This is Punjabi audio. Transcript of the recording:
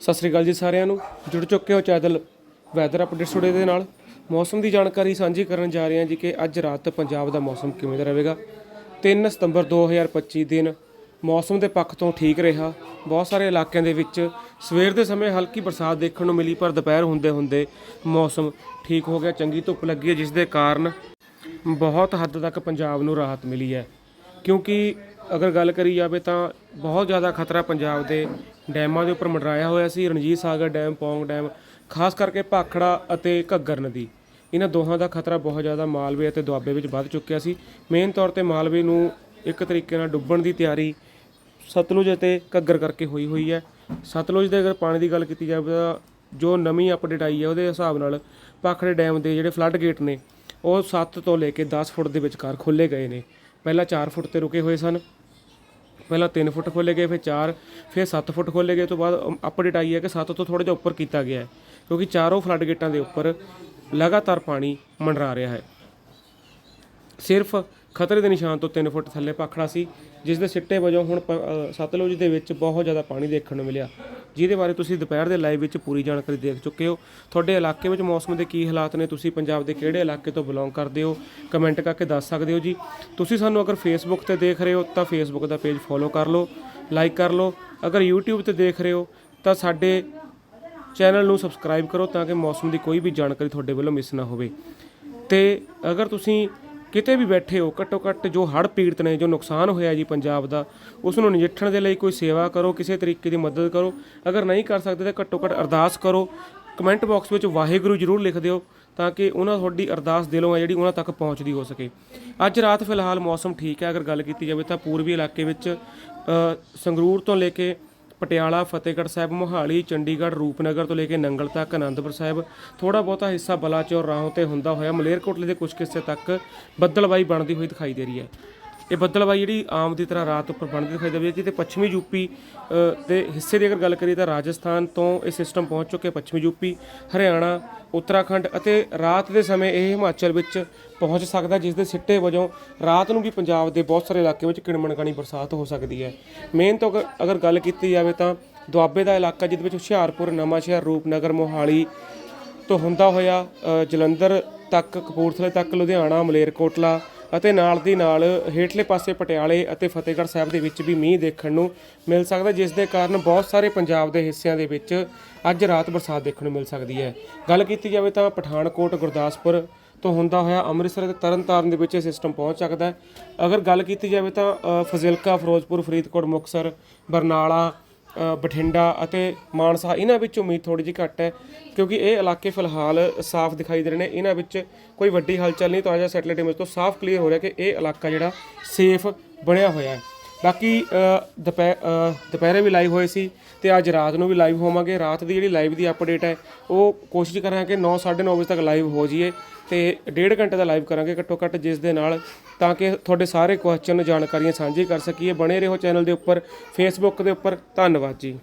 ਸਤਿ ਸ੍ਰੀ ਅਕਾਲ ਜੀ ਸਾਰਿਆਂ ਨੂੰ। ਜੁੜ ਚੁੱਕੇ ਹੋ ਚੈਨਲ ਵੈਦਰ ਅਪਡੇਟ ਟੁਡੇ ਦੇ ਨਾਲ। ਮੌਸਮ ਦੀ ਜਾਣਕਾਰੀ ਸਾਂਝੀ ਕਰਨ ਜਾ ਰਹੇ ਹਾਂ ਜੀ ਕਿ ਅੱਜ ਰਾਤ ਪੰਜਾਬ ਦਾ ਮੌਸਮ ਕਿਵੇਂ ਦਾ ਰਹੇਗਾ। 3 ਸਤੰਬਰ 2025 ਦਿਨ ਮੌਸਮ ਦੇ ਪੱਖ ਤੋਂ ਠੀਕ ਰਿਹਾ। ਬਹੁਤ ਸਾਰੇ ਇਲਾਕਿਆਂ ਦੇ ਵਿੱਚ ਸਵੇਰ ਦੇ ਸਮੇਂ ਹਲਕੀ ਬਰਸਾਤ ਦੇਖਣ ਨੂੰ ਮਿਲੀ, ਪਰ ਦੁਪਹਿਰ ਹੁੰਦੇ ਹੁੰਦੇ ਮੌਸਮ ਠੀਕ ਹੋ ਗਿਆ। ਚੰਗੀ ਧੁੱਪ ਲੱਗੀ ਹੈ, ਜਿਸ ਦੇ ਕਾਰਨ ਬਹੁਤ ਹੱਦ ਤੱਕ ਪੰਜਾਬ ਨੂੰ ਰਾਹਤ ਮਿਲੀ ਹੈ। ਕਿਉਂਕਿ ਅਗਰ ਗੱਲ ਕਰੀ ਜਾਵੇ ਤਾਂ ਬਹੁਤ ਜ਼ਿਆਦਾ ਖਤਰਾ ਪੰਜਾਬ ਦੇ ਡੈਮਾਂ ਦੇ ਉੱਪਰ ਮੰਡਰਾਇਆ ਹੋਇਆ ਸੀ, ਰਣਜੀਤ ਸਾਗਰ ਡੈਮ, ਪੌਂਗ ਡੈਮ, ਖਾਸ ਕਰਕੇ ਭਾਖੜਾ ਅਤੇ ਘੱਗਰ ਨਦੀ। ਇਹਨਾਂ ਦੋਹਾਂ ਦਾ ਖਤਰਾ ਬਹੁਤ ਜ਼ਿਆਦਾ ਮਾਲਵੇ ਅਤੇ ਦੁਆਬੇ ਵਿੱਚ ਵੱਧ ਚੁੱਕਿਆ ਸੀ। ਮੇਨ ਤੌਰ ਤੇ ਮਾਲਵੇ ਨੂੰ ਇੱਕ ਤਰੀਕੇ ਨਾਲ ਡੁੱਬਣ ਦੀ ਤਿਆਰੀ ਸਤਲੁਜ ਅਤੇ ਘੱਗਰ ਕਰਕੇ ਹੋਈ ਹੋਈ ਹੈ। ਸਤਲੁਜ ਦੇ ਅਗਰ ਪਾਣੀ ਦੀ ਗੱਲ ਕੀਤੀ ਜਾਵੇ ਤਾਂ ਜੋ ਨਵੀਂ ਅਪਡੇਟ ਆਈ ਹੈ, ਉਹਦੇ ਹਿਸਾਬ ਨਾਲ ਭਾਖੜੇ ਡੈਮ ਦੇ ਜਿਹੜੇ ਫਲੱਡ ਗੇਟ ਨੇ, ਉਹ 7 ਤੋਂ ਲੈ ਕੇ 10 ਫੁੱਟ ਦੇ ਵਿਚਕਾਰ ਖੋਲੇ ਗਏ ਨੇ। ਪਹਿਲਾਂ 4 ਫੁੱਟ ਤੇ ਰੁਕੇ ਹੋਏ ਸਨ। ਪਹਿਲਾਂ 3 ਫੁੱਟ ਖੋਲੇ ਗਏ, ਫਿਰ 4 ਫਿਰ 7 ਫੁੱਟ ਖੋਲੇ ਗਏ ਤੋਂ ਬਾਅਦ ਅਪਡੇਟ ਆਈ ਹੈ ਕਿ 7 ਤੋਂ ਥੋੜਾ ਜਿਹਾ ਉੱਪਰ ਕੀਤਾ ਗਿਆ ਹੈ, ਕਿਉਂਕਿ ਚਾਰੋਂ ਫਲੱਡ ਗੇਟਾਂ ਦੇ ਉੱਪਰ ਲਗਾਤਾਰ ਪਾਣੀ ਮੰਡਰਾ ਰਿਹਾ ਹੈ। ਸਿਰਫ ਖਤਰੇ ਦੇ ਨਿਸ਼ਾਨ ਤੋਂ 3 ਫੁੱਟ ਥੱਲੇ ਪਾਖੜਾ ਸੀ, ਜਿਸ ਦੇ ਸਿੱਟੇ ਵਜੋਂ ਹੁਣ ਪ- ਸਤਲੁਜ ਦੇ ਵਿੱਚ ਬਹੁਤ ਜ਼ਿਆਦਾ ਪਾਣੀ ਦੇਖਣ ਨੂੰ ਮਿਲਿਆ। ਜਿਹਦੇ ਬਾਰੇ ਤੁਸੀਂ ਦੁਪਹਿਰ ਦੇ ਲਾਈਵ ਵਿੱਚ ਪੂਰੀ ਜਾਣਕਾਰੀ ਦੇਖ ਚੁੱਕੇ ਹੋ। ਤੁਹਾਡੇ ਇਲਾਕੇ ਵਿੱਚ ਮੌਸਮ ਦੇ ਕੀ ਹਾਲਾਤ ਨੇ? ਤੁਸੀਂ ਪੰਜਾਬ ਦੇ ਕਿਹੜੇ ਇਲਾਕੇ ਤੋਂ ਬਿਲੋਂਗ ਕਰਦੇ ਹੋ? ਕਮੈਂਟ ਕਰਕੇ ਦੱਸ ਸਕਦੇ ਹੋ ਜੀ। ਤੁਸੀਂ ਸਾਨੂੰ ਅਗਰ ਫੇਸਬੁੱਕ ਤੇ ਦੇਖ ਰਹੇ ਹੋ, ਤਾਂ ਫੇਸਬੁੱਕ ਦਾ ਪੇਜ ਫੋਲੋ ਕਰ ਲਓ ਲਾਈਕ ਕਰ ਲਓ। ਅਗਰ YouTube ਤੇ ਦੇਖ ਰਹੇ ਹੋ, ਤਾਂ ਸਾਡੇ ਚੈਨਲ ਨੂੰ ਸਬਸਕ੍ਰਾਈਬ ਕਰੋ ਤਾਂ ਕਿ ਮੌਸਮ ਦੀ ਕੋਈ ਵੀ ਜਾਣਕਾਰੀ ਤੁਹਾਡੇ ਵੱਲੋਂ ਮਿਸ ਨਾ ਹੋਵੇ। ਤੇ ਅਗਰ ਤੁਸੀਂ ਕਿਤੇ ਵੀ ਬੈਠੇ ਹੋ, ਘੱਟੋ ਘੱਟ ਜੋ ਹੜ੍ਹ ਪੀੜਤ ਨੇ, ਜੋ ਨੁਕਸਾਨ ਹੋਇਆ ਜੀ ਪੰਜਾਬ ਦਾ ਉਸ ਨੂੰ ਨਜਿੱਠਣ ਦੇ ਲਈ ਕੋਈ ਸੇਵਾ ਕਰੋ, ਕਿਸੇ ਤਰੀਕੇ ਦੀ ਮਦਦ ਕਰੋ। ਅਗਰ ਨਹੀਂ ਕਰ ਸਕਦੇ ਤਾਂ ਘੱਟੋ ਘੱਟ ਅਰਦਾਸ ਕਰੋ। ਕਮੈਂਟ ਬਾਕਸ ਵਿੱਚ ਵਾਹਿਗੁਰੂ ਜ਼ਰੂਰ ਲਿਖ ਦਿਓ ਤਾਂ ਕਿ ਉਹਨਾਂ ਤੁਹਾਡੀ ਅਰਦਾਸ ਦਿਲੋਂ ਹੈ ਜਿਹੜੀ ਉਹਨਾਂ ਤੱਕ ਪਹੁੰਚਦੀ ਹੋ ਸਕੇ। ਅੱਜ ਰਾਤ ਫਿਲਹਾਲ ਮੌਸਮ ਠੀਕ ਹੈ। ਅਗਰ ਗੱਲ ਕੀਤੀ ਜਾਵੇ ਤਾਂ ਪੂਰਬੀ ਇਲਾਕੇ ਵਿੱਚ ਸੰਗਰੂਰ ਤੋਂ ਲੈ ਕੇ ਪਟਿਆਲਾ, ਫਤਿਹਗੜ੍ਹ ਸਾਹਿਬ, ਮੋਹਾਲੀ, ਚੰਡੀਗੜ੍ਹ, ਰੂਪਨਗਰ ਤੋਂ ਲੈ ਕੇ ਨੰਗਲ ਤੱਕ, ਅਨੰਦਪੁਰ ਸਾਹਿਬ। ਥੋੜਾ ਬਹੁਤਾ ਹਿੱਸਾ ਬਲਾਚੌਰ ਰਾਹੋਂ ਤੇ ਹੁੰਦਾ ਹੋਇਆ। ਮਲੇਰਕੋਟਲੇ ਦੇ ਕੁਝ ਹਿੱਸੇ ਤੱਕ ਬੱਦਲਬਾਈ ਬਣਦੀ ਹੋਈ ਦਿਖਾਈ ਦੇ ਰਹੀ ਹੈ। ਇਹ ਬੱਦਲਬਾਈ ਜਿਹੜੀ ਆਮ ਦੀ ਤਰ੍ਹਾਂ ਰਾਤ ਉੱਪਰ ਬਣਦੀ ਦਿਖਾਈ ਦੇ ਰਹੀ ਜਿਹਦੇ ਪੱਛਮੀ ਯੂਪੀ ਅ, ਦੇ ਹਿੱਸੇ ਦੀ ਅਗਰ ਗੱਲ ਕਰੀਏ ਤਾਂ ਰਾਜਸਥਾਨ ਤੋਂ ਇਹ ਸਿਸਟਮ ਪਹੁੰਚ ਚੁੱਕੇ ਪੱਛਮੀ ਯੂਪੀ ਹਰਿਆਣਾ ਉੱਤਰਾਖੰਡ ਅਤੇ ਰਾਤ ਦੇ ਸਮੇਂ ਇਹ ਹਿਮਾਚਲ ਵਿੱਚ ਪਹੁੰਚ ਸਕਦਾ ਜਿਸ ਦੇ ਸਿੱਟੇ ਵਜੋਂ ਰਾਤ ਨੂੰ ਵੀ ਪੰਜਾਬ ਦੇ ਬਹੁਤ ਸਾਰੇ ਇਲਾਕੇ ਵਿੱਚ ਕਿਣਮਣਕਾਣੀ ਬਰਸਾਤ ਹੋ ਸਕਦੀ ਹੈ। ਮੇਨ ਤੋਂ ਅਗਰ- ਅਗਰ ਗੱਲ ਕੀਤੀ ਜਾਵੇ ਤਾਂ ਦੁਆਬੇ ਦਾ ਇਲਾਕਾ ਜਿਹਦੇ ਵਿੱਚ ਹੁਸ਼ਿਆਰਪੁਰ ਨਵਾਂਸ਼ਹਿਰ ਰੂਪਨਗਰ ਮੋਹਾਲੀ ਤੋਂ ਹੁੰਦਾ ਹੋਇਆ ਜਲੰਧਰ ਤੱਕ ਕਪੂਰਥਲੇ ਤੱਕ ਲੁਧਿਆਣਾ ਮਲੇਰਕੋਟਲਾ ਅਤੇ ਨਾਲ ਦੀ ਨਾਲ ਹੇਠਲੇ ਪਾਸੇ ਪਟਿਆਲੇ ਅਤੇ ਫਤਿਹਗੜ੍ਹ ਸਾਹਿਬ ਦੇ ਵਿੱਚ ਵੀ ਮੀਂਹ ਦੇਖਣ ਨੂੰ ਮਿਲ ਸਕਦਾ, ਜਿਸ ਦੇ ਕਾਰਨ ਬਹੁਤ ਸਾਰੇ ਪੰਜਾਬ ਦੇ ਹਿੱਸਿਆਂ ਦੇ ਵਿੱਚ ਅੱਜ ਰਾਤ ਬਰਸਾਤ ਦੇਖਣ ਨੂੰ ਮਿਲ ਸਕਦੀ ਹੈ। ਗੱਲ ਕੀਤੀ ਜਾਵੇ ਤਾਂ ਪਠਾਨਕੋਟ, ਗੁਰਦਾਸਪੁਰ ਤੋਂ ਹੁੰਦਾ ਹੋਇਆ ਅੰਮ੍ਰਿਤਸਰ ਅਤੇ ਤਰਨਤਾਰਨ ਦੇ ਵਿੱਚ ਇਹ ਸਿਸਟਮ ਪਹੁੰਚ ਸਕਦਾ ਹੈ। ਅਗਰ ਗੱਲ ਕੀਤੀ ਜਾਵੇ ਤਾਂ ਫਜ਼ਿਲਕਾ, ਫਿਰੋਜ਼ਪੁਰ, ਫਰੀਦਕੋਟ, ਮੁਕਤਸਰ, ਬਰਨਾਲਾ ਬਠਿੰਡਾ ਅਤੇ ਮਾਨਸਾ, ਇਹਨਾਂ ਵਿੱਚ ਉਮੀਦ ਥੋੜੀ ਜਿਹੀ ਘੱਟ ਹੈ ਕਿਉਂਕਿ ਇਹ ਇਲਾਕੇ ਫਿਲਹਾਲ ਸਾਫ਼ ਦਿਖਾਈ ਦੇ ਰਹੇ ਨੇ। ਇਹਨਾਂ ਵਿੱਚ ਕੋਈ ਵੱਡੀ ਹਲਚਲ ਨਹੀਂ ਤਾਜ਼ਾ ਸੈਟਲਾਈਟ ਇਮੇਜ ਤੋਂ ਸਾਫ਼ ਕਲੀਅਰ ਹੋ ਰਿਹਾ ਕਿ ਇਹ ਇਲਾਕਾ ਜਿਹੜਾ ਸੇਫ ਬਣਿਆ ਹੋਇਆ ਹੈ। ਬਾਕੀ ਦੁਪਹਿ- ਦੁਪਹਿਰੇ ਵੀ ਲਾਈਵ ਹੋਏ ਸੀ ਤੇ ਅੱਜ ਰਾਤ ਨੂੰ ਵੀ ਲਾਈਵ ਹੋਵਾਂਗੇ। ਰਾਤ ਦੀ ਜਿਹੜੀ ਲਾਈਵ ਦੀ ਅਪਡੇਟ ਹੈ, ਉਹ ਕੋਸ਼ਿਸ਼ ਕਰਾਂਗੇ ਕਿ 9 9:30 ਵਜੇ ਤੱਕ ਲਾਈਵ ਹੋ ਜਾਈਏ ਤੇ ਡੇਢ ਘੰਟੇ ਦਾ ਲਾਈਵ ਕਰਾਂਗੇ ਘੱਟੋ ਘੱਟ ਜਿਸ ਦੇ ਨਾਲ ਤਾਂ ਕਿ ਤੁਹਾਡੇ ਸਾਰੇ ਕੁਐਸਚਨ ਜਾਣਕਾਰੀਆਂ ਸਾਂਝੀ ਕਰ ਸਕੀਏ। ਬਣੇ ਰਹੋ ਚੈਨਲ ਦੇ ਉੱਪਰ ਫੇਸਬੁੱਕ ਦੇ ਉੱਪਰ। ਧੰਨਵਾਦ ਜੀ।